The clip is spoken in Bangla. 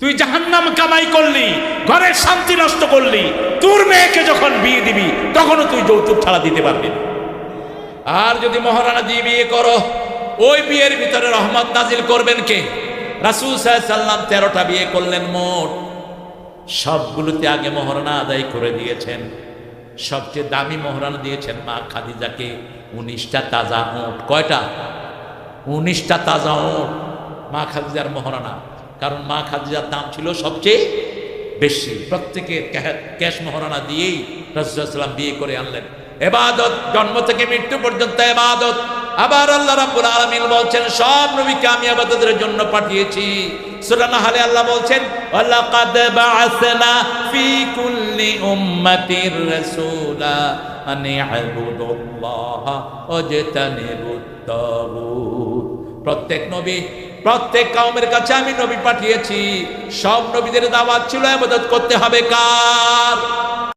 তুই জাহান্নাম কামাই করলি, ঘরের শান্তি নষ্ট করলি, তোর মেয়েকে যখন বিয়ে দিবি, তখনও তুই যৌতুক ছাড়া দিতে পারবি আর যদি মহারানা দিয়ে বিয়ে করো, ওই বিয়ের ভিতরে রহমত নাজিল করবেন কে? রাসুল সাল্লাম তেরোটা বিয়ে করলেন মোট। সবগুলোতে আগে মহারণা আদায় করে দিয়েছেন। সবচেয়ে দামি মহারণা দিয়েছেন মা খাদিজাকে। উনিশটা তাজা ওট। কয়টা? উনিশটা তাজা ওট। মা খাদিজার মহারণা কারণ মা খাদিজার দাম ছিল সবচেয়ে বেশি। প্রত্যেকে ক্যাশ মহারণা দিয়েই রসুলাম বিয়ে করে আনলেন। এবাদত, জন্ম থেকে মৃত্যু পর্যন্ত এবাদত। আবার আল্লাহ রাব্বুল আলামিন বলছেন, সব নবীকে আমি আবাদতের জন্য পাঠিয়েছি। সূরা নাহলে আল্লাহ বলছেন, ওয়ালাকাদ বাআসনা ফি কুল্লি উম্মাতির রাসূলা আন ইবুদুল্লাহ ওয়াজতানিবুত প্রত্যেক নবী প্রত্যেক কামের কাছে আমি নবী পাঠিয়েছি। সব নবীদের দাওয়াত ছিল আবাদত করতে হবে কার?